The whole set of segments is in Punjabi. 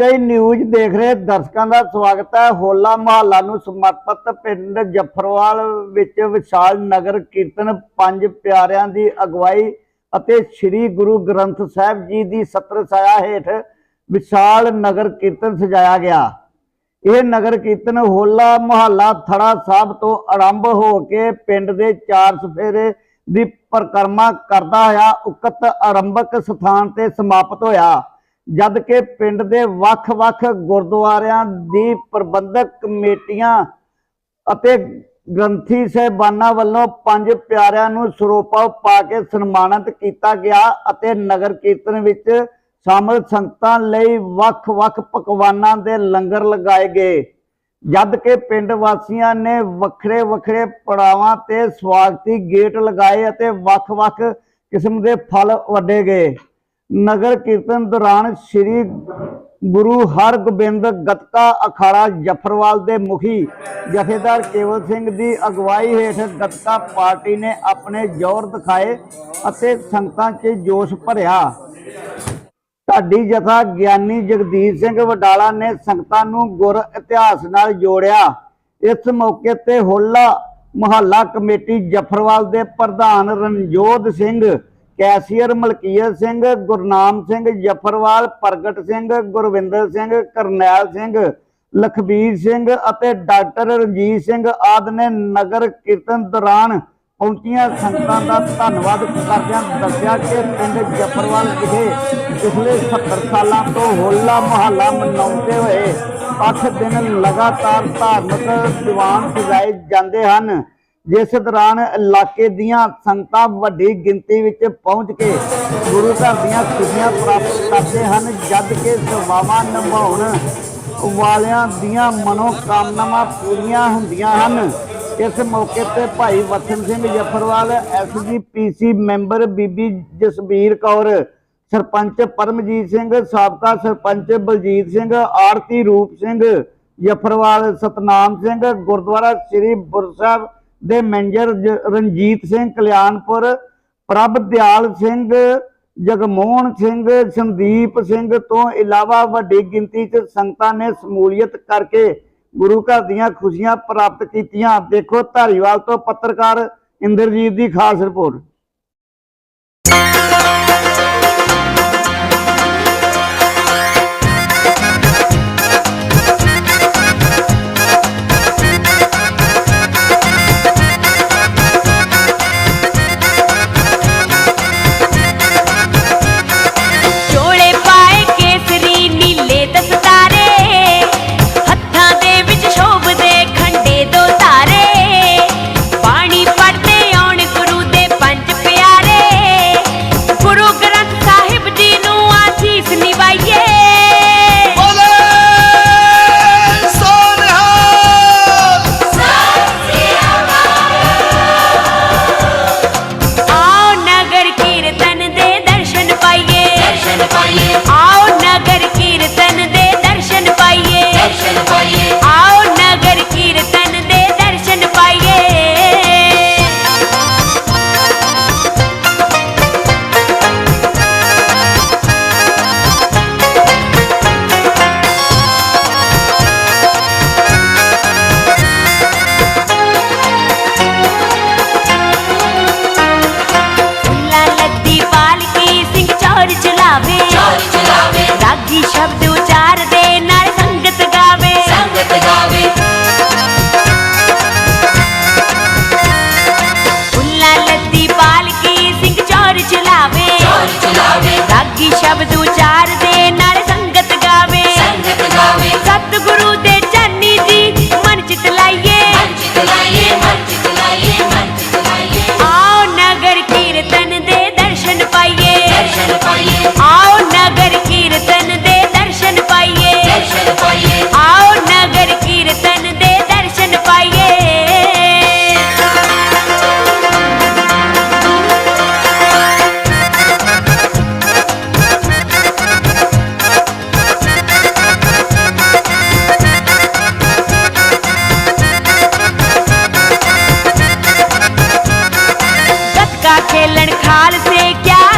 ਐਚਆਈ ਨਿਊਜ਼ ਦੇਖ ਰਹੇ, ਦਰਸ਼ਕਾਂ ਦਾ ਸਵਾਗਤ ਹੈ। ਹੋਲਾ ਮਹੱਲਾ ਨੂੰ ਸਮਰਪਿਤ ਪਿੰਡ ਜਫਰਵਾਲ ਵਿੱਚ ਵਿਸ਼ਾਲ ਨਗਰ ਕੀਰਤਨ ਪੰਜ ਪਿਆਰਿਆਂ ਦੀ ਅਗਵਾਈ ਅਤੇ ਸ੍ਰੀ ਗੁਰੂ ਗ੍ਰੰਥ ਸਾਹਿਬ ਜੀ ਦੀ ਸਤਰ ਛਾਇਆ ਹੇਠ ਵਿਸ਼ਾਲ ਨਗਰ ਕੀਰਤਨ ਸਜਾਇਆ ਗਿਆ। ਇਹ ਨਗਰ ਕੀਰਤਨ ਹੋਲਾ ਮਹੱਲਾ ਥੜਾ ਸਾਹਿਬ ਤੋਂ ਆਰੰਭ ਹੋ ਕੇ ਪਿੰਡ ਦੇ ਚਾਰ ਸਫੇਰੇ ਦੀ ਪਰਿਕਰਮਾ ਕਰਦਾ ਹੋਇਆ, ਉਕਤ ਆਰੰਭਕ ਸਥਾਨ ਤੇ ਸਮਾਪਤ ਹੋਇਆ। ਜਦ ਕਿ ਪਿੰਡ ਦੇ ਵੱਖ-ਵੱਖ ਗੁਰਦੁਆਰਿਆਂ ਦੀ ਪ੍ਰਬੰਧਕ ਕਮੇਟੀਆਂ ਅਤੇ ਗ੍ਰੰਥੀ ਸਹਿਬਾਨਾਂ ਵੱਲੋਂ ਪੰਜ ਪਿਆਰਿਆਂ ਨੂੰ ਸਰੋਪਾ ਪਾ ਕੇ ਸਨਮਾਨਿਤ ਕੀਤਾ ਗਿਆ ਅਤੇ ਨਗਰ ਕੀਰਤਨ ਵਿੱਚ ਸ਼ਾਮਲ ਸੰਗਤਾਂ ਲਈ ਵੱਖ-ਵੱਖ ਪਕਵਾਨਾਂ ਦੇ ਲੰਗਰ ਲਗਾਏ ਗਏ। ਜਦ ਕਿ ਪਿੰਡ ਵਾਸੀਆਂ ਨੇ ਵੱਖਰੇ ਵੱਖਰੇ ਪੜਾਵਾਂ ਤੇ ਸਵਾਗਤੀ ਗੇਟ ਲਗਾਏ ਅਤੇ ਵੱਖ-ਵੱਖ ਕਿਸਮ ਦੇ ਫਲ ਵੰਡੇ ਗਏ। ਨਗਰ ਕੀਰਤਨ ਦੌਰਾਨ ਸ੍ਰੀ ਗੁਰੂ ਹਰਗੋਬਿੰਦ ਗਤਕਾ ਅਖਾੜਾ ਜਫਰਵਾਲ ਦੇ ਮੁਖੀ ਜਥੇਦਾਰ ਕੇਵਲ ਸਿੰਘ ਦੀ ਅਗਵਾਈ ਹੇਠ ਗਤਕਾ ਪਾਰਟੀ ਨੇ ਆਪਣੇ ਜ਼ੋਰ ਦਿਖਾਏ ਅਤੇ ਸੰਗਤਾਂ 'ਚ ਜੋਸ਼ ਭਰਿਆ। ਢਾਡੀ ਜਥਾ ਗਿਆਨੀ ਜਗਦੀਪ ਸਿੰਘ ਵਡਾਲਾ ਨੇ ਸੰਗਤਾਂ ਨੂੰ ਗੁਰ ਇਤਿਹਾਸ ਨਾਲ ਜੋੜਿਆ। ਇਸ ਮੌਕੇ ਤੇ ਹੋਲਾ ਮਹੱਲਾ ਕਮੇਟੀ ਜਫਰਵਾਲ ਦੇ ਪ੍ਰਧਾਨ ਰਣਜੋਧ ਸਿੰਘ ਕੈਸ਼ੀਅਰ ਮਲਕੀਅਤ ਸਿੰਘ, ਗੁਰਨਾਮ ਸਿੰਘ, ਜਫਰਵਾਲ, ਪ੍ਰਗਟ ਸਿੰਘ, ਗੁਰਵਿੰਦਰ ਸਿੰਘ, ਕਰਨੈਲ ਸਿੰਘ, ਲਖਬੀਰ ਸਿੰਘ ਅਤੇ ਡਾਕਟਰ ਰਣਜੀਤ ਸਿੰਘ ਆਦਿ ਨੇ ਨਗਰ ਕੀਰਤਨ ਦੌਰਾਨ ਪਹੁੰਚੀਆਂ ਸੰਗਤਾਂ ਦਾ ਧੰਨਵਾਦ ਕਰਦਿਆਂ ਦੱਸਿਆ ਕਿ ਪਿੰਡ ਜਫਰਵਾਲ ਵਿਖੇ ਪਿਛਲੇ 70 ਸਾਲਾਂ ਤੋਂ ਹੋਲਾ ਮਹੱਲਾ ਮਨਾਉਂਦੇ ਹੋਏ 8 ਦਿਨ ਲਗਾਤਾਰ ਧਾਰਮਿਕ ਦੀਵਾਨ ਸਜਾਏ ਜਾਂਦੇ ਹਨ। ਜਿਸ ਦੌਰਾਨ ਇਲਾਕੇ ਦੀਆਂ ਸੰਗਤਾਂ ਵੱਡੀ ਗਿਣਤੀ ਵਿੱਚ ਪਹੁੰਚ ਕੇ ਗੁਰੂ ਘਰ ਦੀਆਂ ਖੁਸ਼ੀਆਂ ਪ੍ਰਾਪਤ ਕਰਦੇ ਹਨ, ਜਦ ਕਿ ਸੇਵਾਵਾਂ ਨਿਭਾਉਣ ਵਾਲਿਆਂ ਦੀਆਂ ਮਨੋਕਾਮਨਾਵਾਂ ਪੂਰੀਆਂ ਹੁੰਦੀਆਂ ਹਨ। ਇਸ ਮੌਕੇ ਤੇ ਭਾਈ ਵਤਨ ਸਿੰਘ ਜਫਰਵਾਲ ਐਸਜੀਪੀਸੀ ਮੈਂਬਰ ਬੀਬੀ ਜਸਬੀਰ ਕੌਰ, ਸਰਪੰਚ ਪਰਮਜੀਤ ਸਿੰਘ, ਸਾਬਕਾ ਸਰਪੰਚ ਬਲਜੀਤ ਸਿੰਘ ਆਰਤੀ ਰੂਪ ਸਿੰਘ ਜਫਰਵਾਲ, ਸਤਨਾਮ ਸਿੰਘ, ਗੁਰਦੁਆਰਾ ਸ੍ਰੀ ਬੁਰ ਸਾਹਿਬ ਦੇ ਮੈਨੇਜਰ ਜ- ਰਣਜੀਤ ਸਿੰਘ ਕਲਿਆਣਪੁਰ, ਪ੍ਰਭ ਦਿਆਲ ਸਿੰਘ, ਜਗਮੋਹਨ ਸਿੰਘ, ਸੰਦੀਪ ਸਿੰਘ ਤੋਂ ਇਲਾਵਾ ਵੱਡੀ ਗਿਣਤੀ 'ਚ ਸੰਗਤਾਂ ਨੇ ਸਮੂਲੀਅਤ ਕਰਕੇ ਗੁਰੂ ਘਰ ਦੀਆਂ ਖੁਸ਼ੀਆਂ ਪ੍ਰਾਪਤ ਕੀਤੀਆਂ। ਦੇਖੋ ਧਾਰੀਵਾਲ ਤੋਂ ਪੱਤਰਕਾਰ ਇੰਦਰਜੀਤ ਦੀ ਖਾਸ ਰਿਪੋਰਟ। ਰਾਗੀ ਸ਼ਬਦ ਉਚਾਰਦੇ ਨਾਲ ਸੰਗਤ ਗਾਵੇ। ਸੰਗਤ ਗਾਵੇ। ਫੁੱਲਾਂ ਲੱਦੀ ਪਾਲਕੀ ਸਿੰਘ ਚੌਰ ਚਲਾਵੇ। ਚੋਰ ਚਲਾਵੇ। ਰਾਗੀ ਸ਼ਬਦ ਉਚਾਰਦੇ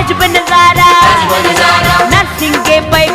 యజమానులారా నర్సింగే పై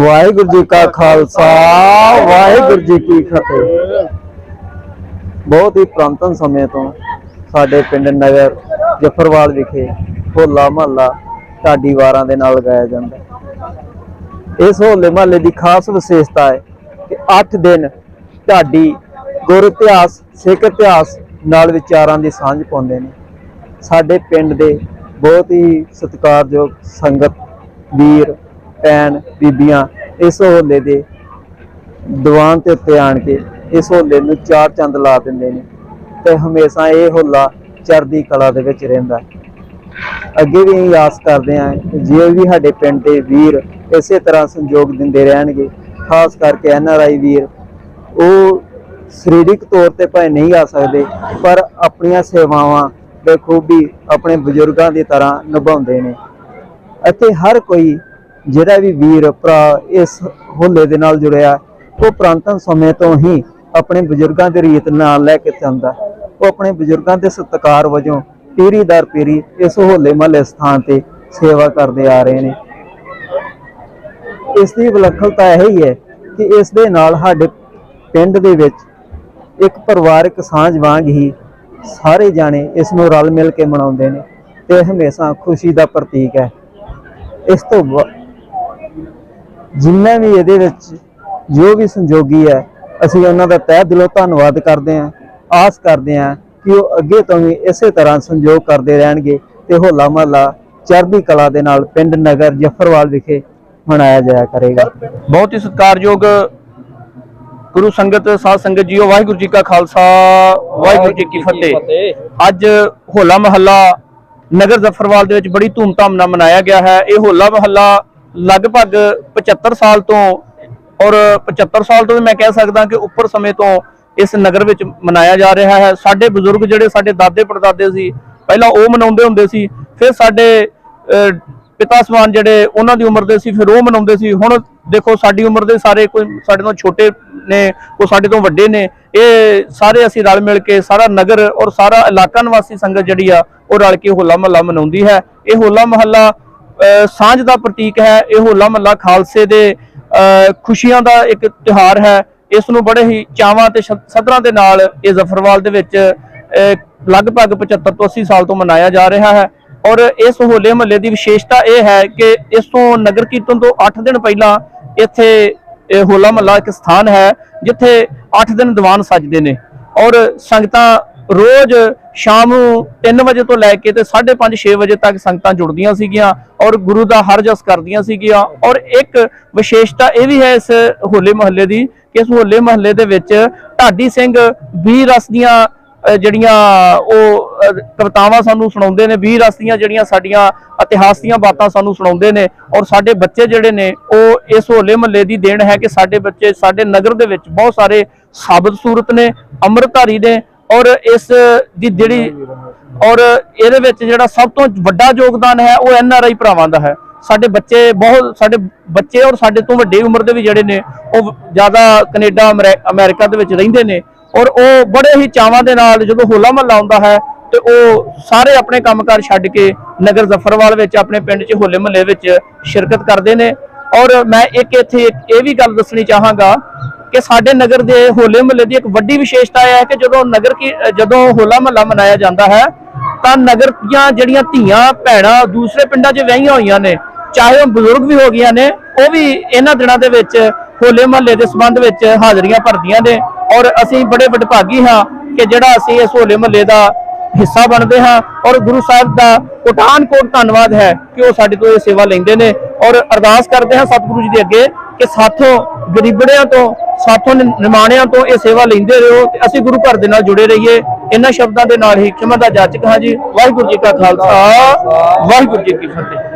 ਵਾਹਿਗੁਰੂ ਜੀ ਕਾ ਖਾਲਸਾ, ਵਾਹਿਗੁਰੂ ਜੀ ਕੀ ਫਤਿਹ। ਬਹੁਤ ਹੀ ਪ੍ਰਾਂਤਨ ਸਮੇਂ ਤੋਂ ਸਾਡੇ ਪਿੰਡ ਨਗਰ ਜਫਰਵਾਲ ਵਿਖੇ ਹੋਲਾ ਮਹੱਲਾ ਢਾਡੀ ਵਾਰਾਂ ਦੇ ਨਾਲ ਗਾਇਆ ਜਾਂਦਾ ਇਸ ਹੋਲੇ ਮਹੱਲੇ ਦੀ ਖਾਸ ਵਿਸ਼ੇਸ਼ਤਾ ਹੈ ਕਿ 8 ਦਿਨ ਢਾਡੀ ਗੁਰ ਇਤਿਹਾਸ, ਸਿੱਖ ਇਤਿਹਾਸ ਨਾਲ ਵਿਚਾਰਾਂ ਦੀ ਸਾਂਝ ਪਾਉਂਦੇ ਨੇ। ਸਾਡੇ ਪਿੰਡ ਦੇ ਬਹੁਤ ਹੀ ਸਤਿਕਾਰਯੋਗ ਸੰਗਤ, ਵੀਰ ਭੈਣ ਬੀਬੀਆਂ ਇਸ ਹੋਲੇ ਦੇ ਦੀਵਾਨ ਤੇ ਉੱਤੇ ਆਣ ਕੇ ਇਸ ਹੋਲੇ ਨੂੰ ਚਾਰ ਚੰਦ ਲਾ ਦਿੰਦੇ ਨੇ ਤੇ ਹਮੇਸ਼ਾ ਇਹ ਹੋਲਾ ਚੜ੍ਹਦੀ ਕਲਾ ਦੇ ਵਿੱਚ ਰਹਿੰਦਾ ਅੱਗੇ ਵੀ ਅਸੀਂ ਆਸ ਕਰਦੇ ਹਾਂ ਕਿ ਜੇ ਵੀ ਸਾਡੇ ਪਿੰਡ ਦੇ ਵੀਰ ਇਸੇ ਤਰ੍ਹਾਂ ਸੰਯੋਗ ਦਿੰਦੇ ਰਹਿਣਗੇ, ਖਾਸ ਕਰਕੇ ਐਨ ਆਰ ਆਈ ਵੀਰ, ਉਹ ਸਰੀਰਕ ਤੌਰ ਤੇ ਭਾਵੇਂ ਨਹੀਂ ਆ ਸਕਦੇ, ਪਰ ਆਪਣੀਆਂ ਸੇਵਾਵਾਂ ਬਖੂਬੀ ਆਪਣੇ ਬਜ਼ੁਰਗਾਂ ਦੀ ਤਰ੍ਹਾਂ ਨਿਭਾਉਂਦੇ ਨੇ। ਅਤੇ ਹਰ ਕੋਈ ਜਿਹੜਾ ਵੀ ਵੀਰ, ਭਰਾ ਇਸ ਹੋਲੇ ਦੇ ਨਾਲ ਜੁੜਿਆ ਉਹ ਪ੍ਰਾਂਤਨ ਸਮੇਂ ਤੋਂ ਹੀ ਆਪਣੇ ਬਜ਼ੁਰਗਾਂ ਦੇ ਰੀਤ ਨਾਲ ਲੈ ਕੇ ਚੱਲਦਾ ਉਹ ਆਪਣੇ ਬਜ਼ੁਰਗਾਂ ਦੇ ਸਤਿਕਾਰ ਵਜੋਂ ਪੀਰੀ ਦਰ ਪੀਰੀ ਇਸ ਹੋਲੇ ਮਹੱਲੇ ਸਥਾਨ ਤੇ ਸੇਵਾ ਕਰਦੇ ਆ ਰਹੇ ਨੇ। ਇਸ ਦੀ ਵਿਲੱਖਣਤਾ ਇਹ ਹੀ ਹੈ ਕਿ ਇਸ ਦੇ ਨਾਲ ਸਾਡੇ ਪਿੰਡ ਦੇ ਵਿੱਚ ਇੱਕ ਪਰਿਵਾਰਕ ਸਾਂਝ ਵਾਂਗ ਹੀ ਸਾਰੇ ਜਾਣੇ ਇਸ ਨੂੰ ਰਲ ਮਿਲ ਕੇ ਮਨਾਉਂਦੇ ਨੇ ਤੇ ਹਮੇਸ਼ਾ ਖੁਸ਼ੀ ਦਾ ਪ੍ਰਤੀਕ ਹੈ। ਇਸ ਤੋਂ ਜਿੰਨਾ ਵੀ ਇਹਦੇ ਵਿੱਚ ਜੋ ਵੀ ਸੰਜੋਗੀ ਹੈ ਅਸੀਂ ਉਹਨਾਂ ਦਾ ਤਹਿ ਦਿਲੋਂ ਧੰਨਵਾਦ ਕਰਦੇ ਹਾਂ ਆਸ ਕਰਦੇ ਹਾਂ ਕਿ ਉਹ ਅੱਗੇ ਤੋਂ ਵੀ ਇਸੇ ਤਰ੍ਹਾਂ ਸੰਯੋਗ ਕਰਦੇ ਰਹਿਣਗੇ ਤੇ ਹੋਲਾ ਮਹੱਲਾ ਚੜ੍ਹਦੀ ਕਲਾ ਦੇ ਨਾਲ ਪਿੰਡ ਨਗਰ ਜਫਰਵਾਲ ਵਿਖੇ ਮਨਾਇਆ ਜਾਇਆ ਕਰੇਗਾ। ਬਹੁਤ ਹੀ ਸਤਿਕਾਰਯੋਗ ਗੁਰੂ ਸੰਗਤ ਸਾਧ ਸੰਗਤ ਜੀਓ ਵਾਹਿਗੁਰੂ ਜੀ ਕਾ ਖਾਲਸਾ ਵਾਹਿਗੁਰੂ ਜੀ ਕੀ ਫਤਿਹ। ਅੱਜ ਹੋਲਾ ਮਹੱਲਾ ਨਗਰ ਜ਼ਫਰਵਾਲ ਦੇ ਵਿੱਚ ਬੜੀ ਧੂਮਧਾਮ ਨਾਲ ਮਨਾਇਆ ਗਿਆ ਹੈ। ਇਹ ਹੋਲਾ ਮਹੱਲਾ ਲਗਭਗ 75 ਸਾਲ ਤੋਂ ਔਰ 75 ਸਾਲ ਤੋਂ ਵੀ ਮੈਂ ਕਹਿ ਸਕਦਾ ਕਿ ਉੱਪਰ ਸਮੇਂ ਤੋਂ ਇਸ ਨਗਰ ਵਿੱਚ ਮਨਾਇਆ ਜਾ ਰਿਹਾ ਹੈ। ਸਾਡੇ ਬਜ਼ੁਰਗ ਜਿਹੜੇ ਸਾਡੇ ਦਾਦੇ ਪੜਦਾਦੇ ਸੀ, ਪਹਿਲਾਂ ਉਹ ਮਨਾਉਂਦੇ ਹੁੰਦੇ ਸੀ, ਫਿਰ ਸਾਡੇ ਪਿਤਾ ਸਮਾਨ ਜਿਹੜੇ ਉਹਨਾਂ ਦੀ ਉਮਰ ਦੇ ਸੀ, ਫਿਰ ਉਹ ਮਨਾਉਂਦੇ ਸੀ। ਹੁਣ ਦੇਖੋ ਸਾਡੀ ਉਮਰ ਦੇ ਸਾਰੇ ਕੋਈ ਸਾਡੇ ਤੋਂ ਛੋਟੇ ਨੇ, ਉਹ ਸਾਡੇ ਤੋਂ ਵੱਡੇ ਨੇ। ਇਹ ਸਾਰੇ ਅਸੀਂ ਰਲ ਮਿਲ ਕੇ ਸਾਰਾ ਨਗਰ ਔਰ ਸਾਰਾ ਇਲਾਕਾ ਨਿਵਾਸੀ ਸੰਗਤ ਜਿਹੜੀ ਆ, ਉਹ ਰਲ ਕੇ ਹੋਲਾ ਮਹੱਲਾ ਮਨਾਉਂਦੀ ਹੈ। ਇਹ ਹੋਲਾ ਮਹੱਲਾ ਸਾਂਝ ਦਾ ਪ੍ਰਤੀਕ ਹੈ, ਇਹ ਹੋਲਾ ਮਹੱਲਾ ਖਾਲਸੇ ਦੇ ਖੁਸ਼ੀਆਂ ਦਾ ਇੱਕ ਤਿਉਹਾਰ ਹੈ। ਇਸ ਨੂੰ ਬੜੇ ਹੀ ਚਾਵਾਂ ਤੇ ਸਦਰਾਂ ਦੇ ਨਾਲ ਇਹ ਜ਼ਫਰਵਾਲ ਦੇ ਵਿੱਚ ਲਗਭਗ 75 ਤੋਂ 80 ਸਾਲ ਤੋਂ ਮਨਾਇਆ ਜਾ ਰਿਹਾ ਹੈ। ਔਰ ਇਸ ਹੋਲੇ ਮਹੱਲੇ ਦੀ ਵਿਸ਼ੇਸ਼ਤਾ ਇਹ ਹੈ ਕਿ ਇਸ ਤੋਂ ਨਗਰ ਕੀਰਤਨ ਤੋਂ 8 ਦਿਨ ਪਹਿਲਾਂ ਇੱਥੇ ਹੋਲਾ ਮਹੱਲਾ ਇੱਕ ਸਥਾਨ ਹੈ, ਜਿੱਥੇ 8 ਦਿਨ ਦੀਵਾਨ ਸੱਜਦੇ ਨੇ। ਔਰ ਸੰਗਤਾਂ ਰੋਜ਼ ਸ਼ਾਮ ਨੂੰ 3 ਵਜੇ ਤੋਂ ਲੈ ਕੇ ਤੇ 5:30 6 ਵਜੇ ਤੱਕ ਸੰਗਤਾਂ ਜੁੜਦੀਆਂ ਸੀਗੀਆਂ ਔਰ ਗੁਰੂ ਦਾ ਹਰ ਜਸ ਕਰਦੀਆਂ ਸੀਗੀਆਂ ਔਰ ਇੱਕ ਵਿਸ਼ੇਸ਼ਤਾ ਇਹ ਵੀ ਹੈ ਇਸ ਹੋਲੇ ਮਹੱਲੇ ਦੀ ਕਿ ਇਸ ਹੋਲੇ ਮਹੱਲੇ ਦੇ ਵਿੱਚ ਢਾਡੀ ਸਿੰਘ ਵੀਰ ਰਸ ਦੀਆਂ ਜਿਹੜੀਆਂ ਉਹ ਕਵਿਤਾਵਾਂ ਸਾਨੂੰ ਸੁਣਾਉਂਦੇ ਨੇ ਵੀਰ ਰਸ ਦੀਆਂ ਜਿਹੜੀਆਂ ਸਾਡੀਆਂ ਇਤਿਹਾਸ ਦੀਆਂ ਬਾਤਾਂ ਸਾਨੂੰ ਸੁਣਾਉਂਦੇ ਨੇ ਔਰ ਸਾਡੇ ਬੱਚੇ ਜਿਹੜੇ ਨੇ ਉਹ ਇਸ ਹੋਲੇ ਮਹੱਲੇ ਦੀ ਦੇਣ ਹੈ ਕਿ ਸਾਡੇ ਬੱਚੇ ਸਾਡੇ ਨਗਰ ਦੇ ਵਿੱਚ ਬਹੁਤ ਸਾਰੇ ਸਾਬਤ ਸੂਰਤ ਨੇ, ਅੰਮ੍ਰਿਤਧਾਰੀ ਨੇ ਔਰ ਇਸ ਦੀ ਜਿਹੜੀ ਔਰ ਇਹਦੇ ਵਿੱਚ ਜਿਹੜਾ ਸਭ ਤੋਂ ਵੱਡਾ ਯੋਗਦਾਨ ਹੈ ਉਹ ਐਨ ਆਰ ਆਈ ਭਰਾਵਾਂ ਦਾ ਹੈ। ਸਾਡੇ ਬੱਚੇ ਬਹੁਤ ਸਾਡੇ ਬੱਚੇ ਔਰ ਸਾਡੇ ਤੋਂ ਵੱਡੀ ਉਮਰ ਦੇ ਵੀ ਜਿਹੜੇ ਨੇ ਉਹ ਜ਼ਿਆਦਾ ਕੈਨੇਡਾ ਅਮਰੇ- ਅਮਰੀਕਾ ਦੇ ਵਿੱਚ ਰਹਿੰਦੇ ਨੇ। ਔਰ ਉਹ ਬੜੇ ਹੀ ਚਾਵਾਂ ਦੇ ਨਾਲ ਜਦੋਂ ਹੋਲਾ ਮਹੱਲਾ ਆਉਂਦਾ ਹੈ ਤੇ ਉਹ ਸਾਰੇ ਆਪਣੇ ਕੰਮਕਾਰ ਛੱਡ ਕੇ ਨਗਰ ਜ਼ਫਰਵਾਲ ਵਿੱਚ ਆਪਣੇ ਪਿੰਡ 'ਚ ਹੋਲੇ ਮਹੱਲੇ ਵਿੱਚ ਸ਼ਿਰਕਤ ਕਰਦੇ ਨੇ। ਔਰ ਮੈਂ ਇੱਕ ਇੱਥੇ ਇਹ ਵੀ ਗੱਲ ਦੱਸਣੀ ਚਾਹਾਂਗਾ ਕਿ ਸਾਡੇ ਨਗਰ ਦੇ ਹੋਲੇ ਮਹੱਲੇ ਦੀ ਇੱਕ ਵੱਡੀ ਵਿਸ਼ੇਸ਼ਤਾ ਇਹ ਹੈ ਕਿ ਜਦੋਂ ਨਗਰ ਕੀ ਜਦੋਂ ਹੋਲਾ ਮਹੱਲਾ ਮਨਾਇਆ ਜਾਂਦਾ ਹੈ, ਤਾਂ ਨਗਰ ਦੀਆਂ ਜਿਹੜੀਆਂ ਧੀਆਂ, ਭੈਣਾਂ, ਦੂਸਰੇ ਪਿੰਡਾਂ 'ਚ ਵਹੀਆਂ ਹੋਈਆਂ ਨੇ, ਚਾਹੇ ਉਹ ਬਜ਼ੁਰਗ ਵੀ ਹੋ ਗਈਆਂ ਨੇ, ਉਹ ਵੀ ਇਹਨਾਂ ਦਿਨਾਂ ਦੇ ਵਿੱਚ ਹੋਲੇ ਮਹੱਲੇ ਦੇ ਸੰਬੰਧ ਵਿੱਚ ਹਾਜ਼ਰੀਆਂ ਭਰਦੀਆਂ ਨੇ ਔਰ ਅਸੀਂ ਬੜੇ ਵਡਭਾਗੀ ਹਾਂ ਕਿ ਜਿਹੜਾ ਅਸੀਂ ਇਸ ਹੋਲੇ ਮਹੱਲੇ ਦਾ ਹਿੱਸਾ ਬਣਦੇ ਹਾਂ ਔਰ ਗੁਰੂ ਸਾਹਿਬ ਦਾ ਕੋਟਾਨ ਕੋਟ ਧੰਨਵਾਦ ਹੈ ਕਿ ਉਹ ਸਾਡੇ ਤੋਂ ਇਹ ਸੇਵਾ ਲੈਂਦੇ ਨੇ ਔਰ ਅਰਦਾਸ ਕਰਦੇ ਹਾਂ ਸਤਿਗੁਰੂ ਜੀ ਦੇ ਅੱਗੇ ਕਿ ਸਾਥੋਂ ਗਰੀਬੜਿਆਂ ਤੋਂ, ਸਾਥੋਂ ਨਿਮਾਣਿਆਂ ਤੋਂ ਇਹ ਸੇਵਾ ਲੈਂਦੇ ਰਹੋ ਤੇ ਅਸੀਂ ਗੁਰੂ ਘਰ ਦੇ ਨਾਲ ਜੁੜੇ ਰਹੀਏ। ਇਹਨਾਂ ਸ਼ਬਦਾਂ ਦੇ ਨਾਲ ਹੀ ਖਿਮਾ ਦਾ ਜਾਚਕ ਹਾਂ ਜੀ। ਵਾਹਿਗੁਰੂ ਜੀ ਕਾ ਖਾਲਸਾ। ਵਾਹਿਗੁਰੂ ਜੀ ਕੀ ਫਤਿਹ।